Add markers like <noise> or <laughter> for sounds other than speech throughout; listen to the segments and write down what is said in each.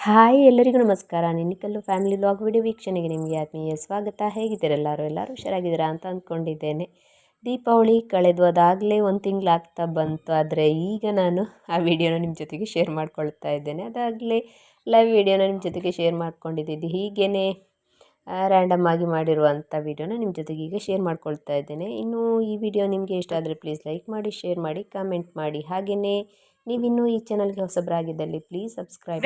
Hi ಎಲ್ಲರಿಗೂ ನಮಸ್ಕಾರ. Ninnikallu family log video ವೀಕ್ಷಣೆಗೆ ನಿಮಗೆ ಆತ್ಮೀಯ ಸ್ವಾಗತ. ಹೇಗಿದ್ದೀರೆಲ್ಲರೂ? ಎಲ್ಲರೂ ಎಲ್ಲರೂ ಹುಷಾರಾಗಿದ್ದೀರಾ ಅಂತ ಅಂದ್ಕೊಂಡಿದ್ದೇನೆ. ದೀಪಾವಳಿ ಕಳೆದು ಅದಾಗಲೇ ಒಂದು ತಿಂಗಳಾಗ್ತಾ ಬಂತು. ಆದರೆ ಈಗ ನಾನು ಆ ವಿಡಿಯೋನ ನಿಮ್ಮ ಜೊತೆಗೆ ಶೇರ್ ಮಾಡ್ಕೊಳ್ತಾ ಇದ್ದೇನೆ. ಅದಾಗಲೇ ಲೈವ್ ವಿಡಿಯೋನ ನಿಮ್ಮ ಜೊತೆಗೆ ಶೇರ್ ಮಾಡ್ಕೊಂಡಿದ್ದು ಹೀಗೇ ರ್ಯಾಂಡಮ್ ಆಗಿ ಮಾಡಿರುವಂಥ ವಿಡಿಯೋನ ನಿಮ್ಮ ಜೊತೆಗೆ ಈಗ ಶೇರ್ ಮಾಡ್ಕೊಳ್ತಾ ಇದ್ದೇನೆ. ಇನ್ನೂ ಈ ವಿಡಿಯೋ ನಿಮಗೆ ಇಷ್ಟ ಆದರೆ ಪ್ಲೀಸ್ ಲೈಕ್ ಮಾಡಿ ಶೇರ್ ಮಾಡಿ ಕಾಮೆಂಟ್ ಮಾಡಿ. ಹಾಗೆಯೇ ನೀವಿನ್ನೂ ಈ ಚಾನಲ್ಗೆ ಹೊಸಬರಾಗಿದ್ದಲ್ಲಿ ಪ್ಲೀಸ್ ಸಬ್ಸ್ಕ್ರೈಬ್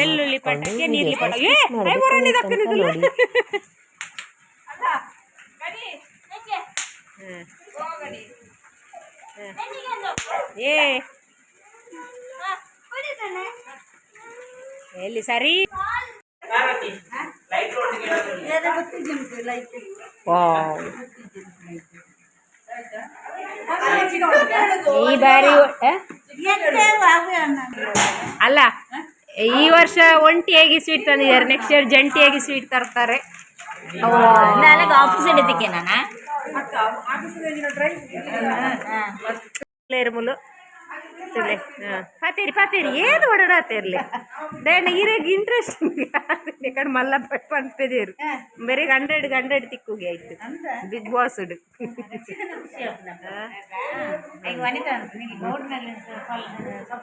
ನೋಡಿ. ಏ ಎಲ್ಲಿ ಸರಿ. ಈ ಬಾರಿ ಅಲ್ಲ ಈ ವರ್ಷ ಒಂಟಿಯಾಗಿ ಸ್ವೀಟ್ ತಂದಿದ್ದಾರೆ? ನೆಕ್ಸ್ಟ್ ಇಯರ್ ಜಂಟಿಯಾಗಿ ಸ್ವೀಟ್ ತರ್ತಾರೆ? ನನಗೆ ಆಫೀಸ್ ಹಿಡಿದಕ್ಕೆ ನಾನು? ಮುಲು ಪಾತೇರಿ ಪಾತೇರಿ ಏನು ಓಡಾಡತ್ತೇರ್ಲಿ ದೇಣ ಈರೆಗ್ ಇಂಟ್ರೆಸ್ಟ್ ಕಡೆ ಮಲ್ಲ ಪಂಪದೇರು ಬೇರೆ ಹಂಡ್ರೆಡ್ ಹಂಡ್ರೆಡ್ ತಿಕ್ಕುಗೆ ಆಯ್ತು ಬಿಗ್ ಬಾಸ್ ಈಗ ವನಿತಾ ಈ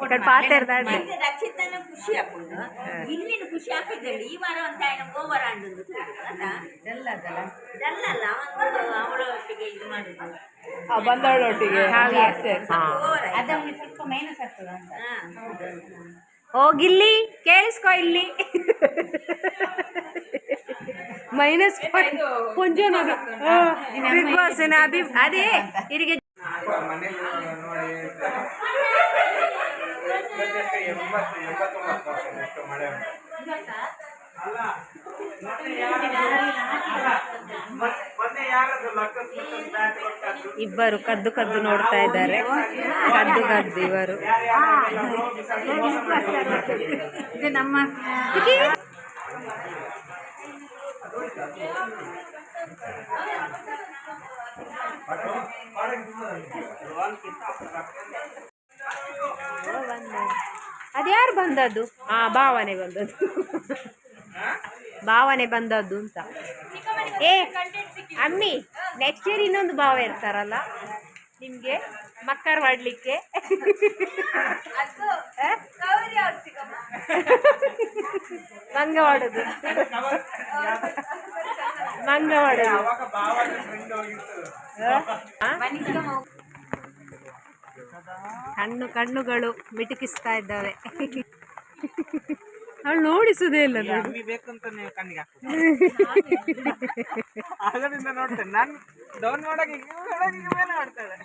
ಕಡೆ ಪಾತೇರ್ ದಾಡಿ ರಕ್ಷಿತನ ಖುಷಿ ಹಾಕೊಂಡು ಇಲ್ಲಿನ ಖುಷಿ ಹಾಕಿದ್ದಲ್ಲಿ ಈ ವಾರ ಒಂದು ఆయన ಓವರ್ ಆಂಡದು ಇದಲ್ಲಲ್ಲ ಒಂದು ಅವಳ ಒಟ್ಟಿಗೆ ಇದು ಮಾಡುದು ಬಂದವಳೊಟ್ಟಿಗೆ ಅದೊಂದು ಸ್ವಲ್ಪ ಮೈನಸ್ ಆಗ್ತದ ಅಂತ ಹೋಗಿಲ್ಲಿ ಕೇಳಿಸ್ಕೋ ಇಲ್ಲಿ. ಮೈನಸ್ ಕೊಂಚನ ಬಿಗ್ ಬಾಸ್ ಅಭಿ ಅದೇ ಇರಿಗೆ ಇಬ್ಬರು ಕದ್ದು ಕದ್ದು ನೋಡ್ತಾ ಇದ್ದಾರೆ. ಕದ್ದು ಕದ್ದು ಇವರು. ಇದು ನಮ್ಮ ಅದ್ಯಾರು ಬಂದದ್ದು? ಆ ಭಾವನೆ ಬಂದದ್ದು. ಭಾವನೆ ಬಂದದ್ದು ಅಂತ. ಏ, ಅಮ್ಮಿ ನೆಕ್ಸ್ಟ್ ಇಯರ್ ಇನ್ನೊಂದು ಭಾವ ಇರ್ತಾರಲ್ಲ, ನಿಮಗೆ ಮಕ್ಕರ್ ಮಾಡಲಿಕ್ಕೆ? ಮಂಗ ಮಾಡೋದು. ಮಂಗ ಮಾಡೋದು? ಕಣ್ಣು ಕಣ್ಣುಗಳು ಮಿಟುಕಿಸ್ತಾ ಇದ್ದಾವೆ. ಅವಳು ನೋಡಿಸುದೇ ಇಲ್ಲ ನೋಡಿ. ಅಮ್ಮಿ ಬೇಕಂತ ನೀವು ಕಣ್ಣಿಗೆ ಆಗದಿಂದ ನೋಡ್ತೇನೆ. ನಾನು ಡೌನ್ ಮಾಡಕ್ಕೆ ಮೇಲೆ ಮಾಡ್ತಾಳೆ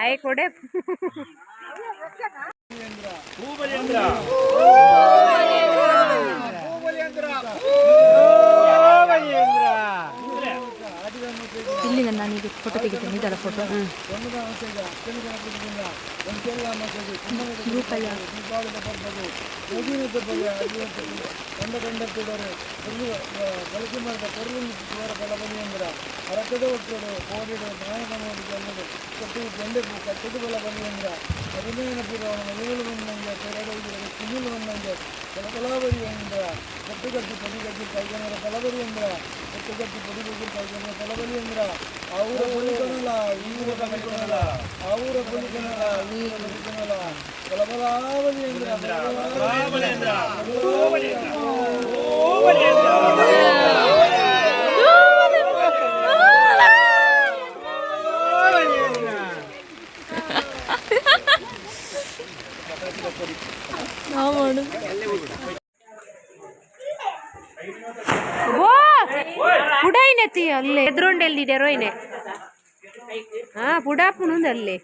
ಆಯ್ ಕೊಡೆ ಇಲ್ಲಿಂದ ನಾನೀಗ ಫೋಟೋ ತೆಗಿತೇನೆ ಇದರ ಫೋಟೋ ರೂಪಾಯಿ ಬಳಕೆ ಮಾಡಿದ ಪೊರ್ಲು ಸುಮಾರು ಬಲಬಲಿ ಅಂದ್ರೆ ಅರಕದ ಒಟ್ಟರು ಕೋಡಿಡು ನಾಯಕ ನೋಡಿ ಎಲ್ಲದು ಕಟ್ಟು ಗಂಡೆ ಕಟ್ಟದು ಬಲಬಲಿ ಅಂದ್ರೆ ಹದಿನೈದು ಪುರಾಣ ಮನೆಗಳು ಬಂದಂಗೆ ತೆರಡೋಗಿರೋ ಕುಮಿಲು ಬಂದಂಗೆ ಕಲಕಲಾಬರಿ ಅಂದ್ರೆ ಕಟ್ಟು ಕಟ್ಟಿ ಪಡಿ ಕಟ್ಟಿ ಕೈಗನರ ಫಲಬರಿ ಅಂದ್ರೆ ಕಟ್ಟು ಕಟ್ಟಿ ಪಡಿ ಕಟ್ಟಿ ಕೈಗನರ ಫಲಬಲಿ ಅಂದ್ರೆ ಅವರ ಪೊಲಿಕನಲ್ಲ ಇವರ ಪೊಲಿಕನಲ್ಲ ಅವರ ಪೊಲಿಕನಲ್ಲ ಇವರ ಪೊಲಿಕನಲ್ಲ ಫಲಫಲಾಬಲಿ ಅಂದ್ರೆ ಫಲಫಲಾಬಲಿ ಓ ಪುಡಾಪುಣ ఉంది ಅಲ್ಲಿ.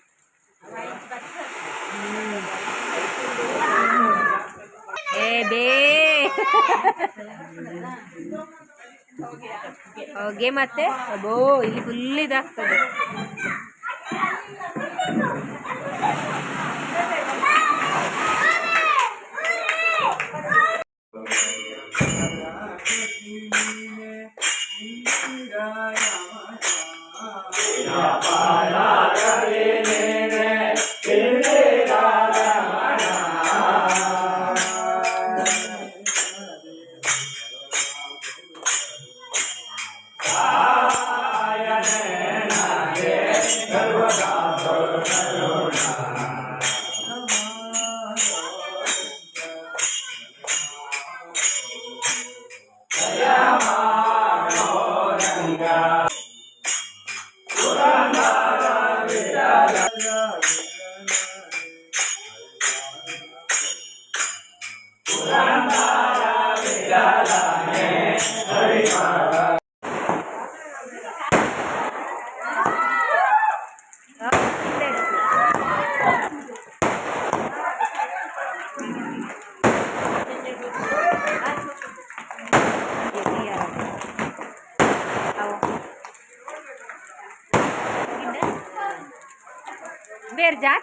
ಏ ಬೇ. ಹೋಗಿ ಮತ್ತೆ. ಅಬೋ ಇಲ್ಲಿ ಫುಲ್ ಇದಾಗ್ತದೆ.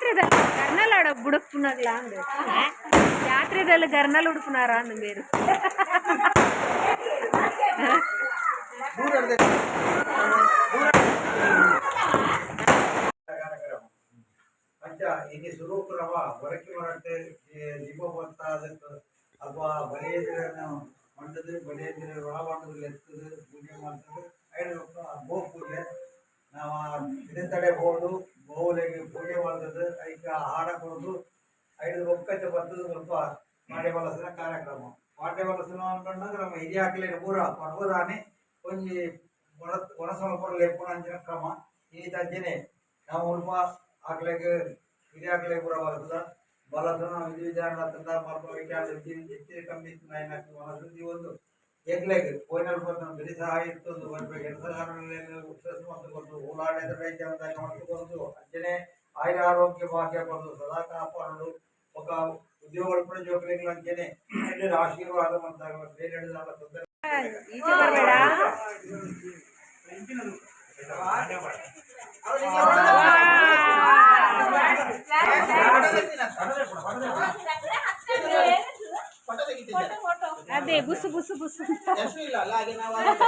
ಜಾತ್ರೆದಲ್ಲಿ ಗರ್ನಲ್ ಆಡೋ ಬುಡಕ್ಪುನಾಗ್ಲ ಅಂದು ಜಾತ್ರೆದಲ್ಲಿ ಗರ್ನಲ್ ಉಡುಪುನಾರ ಅಂದು ಬೇರು ಐದು ಒಕ್ಕತ್ತೆ ಬರ್ತದೆ ಸ್ವಲ್ಪ ಮಾಡಿ ಬಲಸಿನ ಕಾರ್ಯಕ್ರಮ. ಮಾಡಿ ಬಲಸಿನ ಅನ್ಕೊಂಡಾಗ ನಮ್ಮ ಹಿರಿಯ ಹಾಕಲಿ ಪೂರ ಪಡ್ಬೋದಾನೆ ಒಂಜಿ ಒಣ ಒಣ ಸ್ವಲ್ಪ ಲೆಪ್ಪುನ ಅಂಚಿನ ಕ್ರಮ. ಈ ತಜ್ಜನೆ ನಾವು ಉಲ್ಪ ಆಗ್ಲಿಕ್ಕೆ ಹಿರಿಯ ಹಾಕಲಿ ಪೂರ ಬರ್ತದ ಬಲಸನ ವಿಧಿ ವಿಧಾನ ತಂದ ವಿಚಾರ ಹೆಚ್ಚಿನ ಕಮ್ಮಿ ನಾಯಕ ಮನಸ್ಸು ಒಂದು. ಎಗ್ಲೆಗ್ ಪೋಯ್ನಲ್ ಬಂದು ಬಿಡಿ ಸಹ ಇರ್ತದೆ ಬರ್ಬೇಕು ಕೆಲಸಗಾರರಲ್ಲಿ ಮತ್ತು ಬಂದು ಓಲಾಡದ ವೈದ್ಯಂದಾಗ ಮತ್ತು ಬಂದು ಅಂಜನೆ ಆಯುರ ಆರೋಗ್ಯ ಭಾಗ್ಯ ಬಂದು ಸದಾ ಕಾಪಾಡಲು ఒక ఉద్యోగులు కూడా జోకులు అంటేనే ఆశీర్వాదం అంతా ಬೇರೆ ತೊಂದರೆ ಈಚೆ ಬರಬೇಡ ಅದೇ ಬುಸು ಬುಸು ಬುಸು ಇಚ್ಚಿನ ಮಾನಮ್ಮನಗ?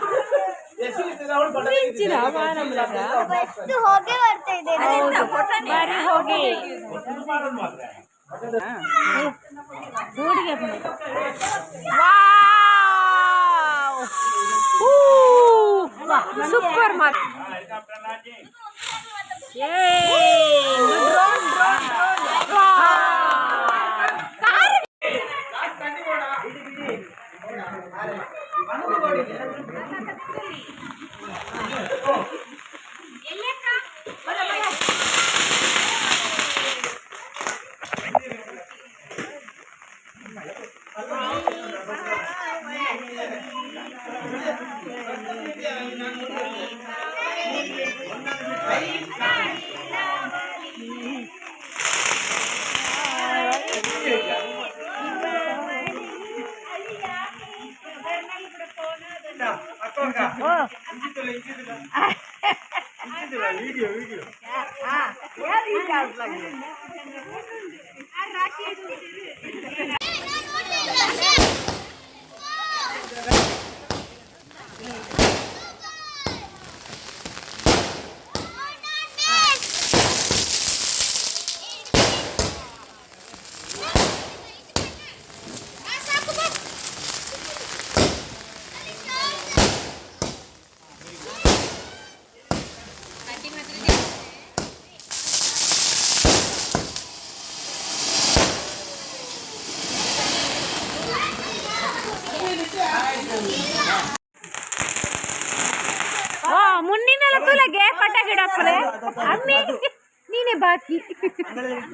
ಹೋಗಿ <laughs> ಬರ್ತಾ ಇದೆ ಬರೀ ಹೋಗಿ. ರೋಡಿಗೆ ಬಂದು. ಸೂಪರ್ কাজ লাগবে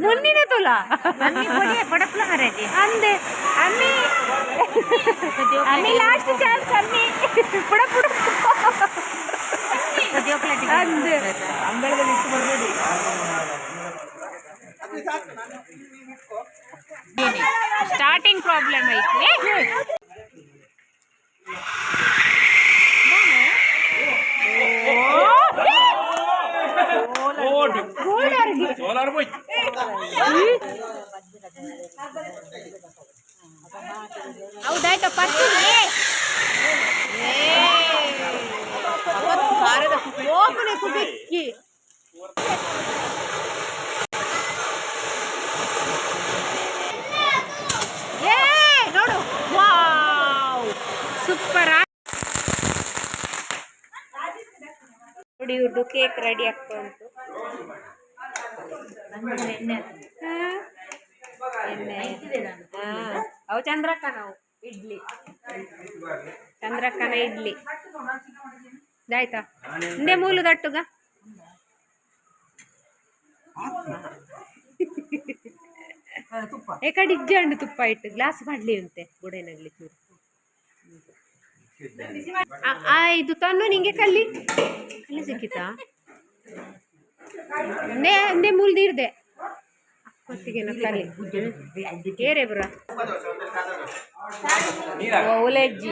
ಮುನ್ನಿನ ತುಲ ಅಂದೆ ಅಮ್ಮಿ ಅಮ್ಮಿ ಲಾಸ್ಟ್ ಚಾನ್ಸ್ ಅಮ್ಮಿ ಪುಡ ಪುಡ ಅಂದು ಅಂಗಳದಲ್ಲಿ ಇಟ್ಟು ಬರಬೇಡಿ ಸ್ಟಾರ್ಟಿಂಗ್ ಪ್ರಾಬ್ಲಮ್ ಐತಿ ಹೌದಾಯ್ತಾ ಪರ್ಸಿಗೆ ಓಪನೆ ಕುದಿಕ್ಕಿ ಏ ನೋಡು ವಾವ್ ಸೂಪರ್ ನೋಡಿ ಇವ್ರದ್ದು ಕೇಕ್ ರೆಡಿ ಆಗ್ತಾ ಉಂಟು ಎಣ್ಣೆ. ಅವು ಚಂದ್ರಕ್ಕ ನಾವು ಇಡ್ಲಿ. ಚಂದ್ರಕ್ಕನ ಇಡ್ಲಿ. ಆಯ್ತಾ? ಹಿಂದೆ ಮೂಲು ದಟ್ಟುಗ ಏಕಡೆ ಇಜ್ಜೆ ಹಣ್ಣು ತುಪ್ಪ ಇಟ್ಟು ಗ್ಲಾಸ್ ಮಾಡ್ಲಿ ಅಂತೆ ಗುಡೇನಾಗ್ಲಿ ಚೂರು. ಇದು ತಂದು ನಿಂಗೆ ಕಲ್ಲಿ. ಕಲ್ಲಿ ಸಿಕ್ಕಿತಾ? ನೇ ನೇ ಮುಲ್ದಿರ್ದೆ ನೀರ್ದೆ ಕೊತ್ತಿಗೆ ಕಲ್ಲಿ ಏರೇ ಬ್ರ. ಓಲೆಜ್ಜಿ.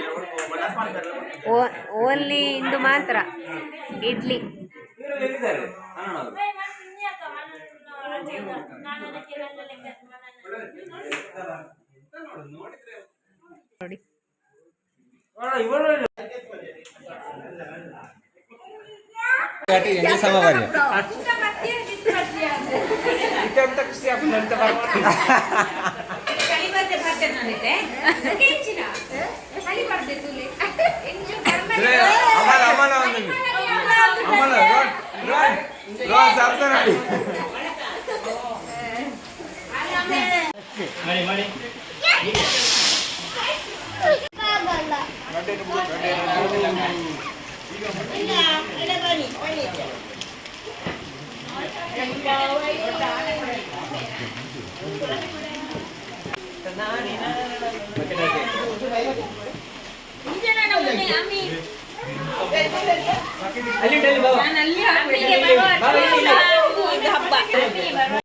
ಓನ್ಲಿ ಇಂದು ಮಾತ್ರ. ಇಡ್ಲಿ. ನೋಡಿ. ಅಮಲ ಅಂತ ಅಮಲ ರೋಡ್ ರೋಡ್ ರೋಡ್ ಸಾರ್ಥ ನೋಡಿ ನಾನು ಅಲ್ಲಿ ಹಬ್ಬ